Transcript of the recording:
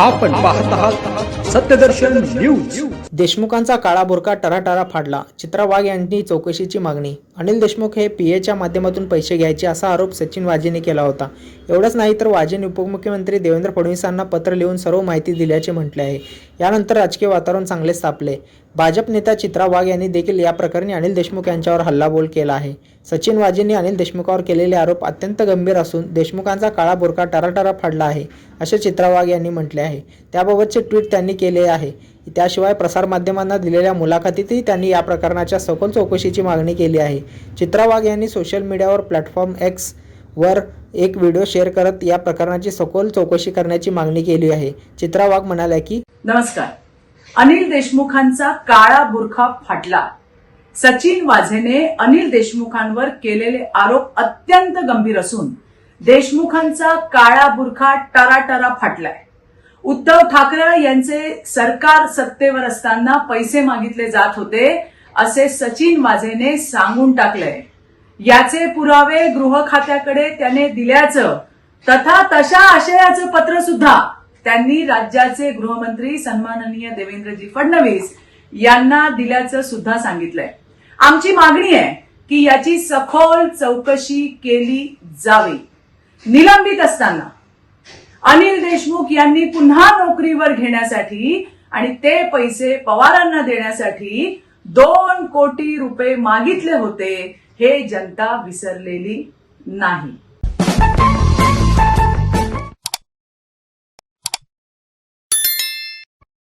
आपण पाहत आहात सत्यदर्शन न्यूज. देशमुखांचा काळा बुरका टराटरा फाडला. चित्रा वाघ यांनी चौकशीची मागणी. अनिल देशमुख हे पी एच्या माध्यमातून पैसे घ्यायचे असा आरोप सचिन वाजेने केला होता. एवढंच नाही तर वाजेने उपमुख्यमंत्री देवेंद्र फडणवीसांना पत्र लिहून सर्व माहिती दिल्याचे म्हटले आहे. यानंतर राजकीय वातावरण चांगलेच तापले भाजप नेता चित्रा वाघ यांनी देखील या प्रकरणी अनिल देशमुख यांच्यावर हल्लाबोल केला आहे. सचिन वाजेंनी अनिल देशमुखावर केलेले आरोप अत्यंत गंभीर असून देशमुखांचा काळा बुरका टराटरा फाडला आहे असे चित्रा वाघ यांनी म्हटले आहे. त्याबाबतचे ट्विट त्यांनी केले आहे. त्याशिवाय प्रसारमाध्यमांना दिलेल्या मुलाखतीतही त्यांनी या प्रकरणाच्या सखोल चौकशीची मागणी केली आहे. चित्रा वाघ यांनी सोशल मीडियावर प्लॅटफॉर्म एक्स वर एक व्हिडिओ शेअर करत या प्रकरणाची सखोल चौकशी करण्याची मागणी केली आहे. चित्रा वाघ म्हणाल्या की नमस्कार. अनिल देशमुखांचा काळा बुरखा फाटला. सचिन वाझेने अनिल देशमुखांवर केलेले आरोप अत्यंत गंभीर असून देशमुखांचा काळा बुरखा टराटरा फाटलाय. उद्धव ठाकरे यांचे सरकार सत्तेवर असताना पैसे मागितले जात होते असे सचिन वाझेने सांगून टाकलंय याचे पुरावे गृह खात्याकडे त्याने दिल्याचं तथा तशा आशयाचं पत्र सुद्धा त्यांनी राज्याचे गृहमंत्री सन्माननीय देवेंद्रजी फडणवीस यांना दिल्याचं सुद्धा सांगितलंय. आमची मागणी आहे की याची सखोल चौकशी केली जावी. निलंबित असताना अनिल देशमुख यांनी पुन्हा नोकरीवर घेण्यासाठी आणि ते पैसे पवारांना देण्यासाठी दोन कोटी रुपये मागितले होते. हे जनता विसरलेली नाही.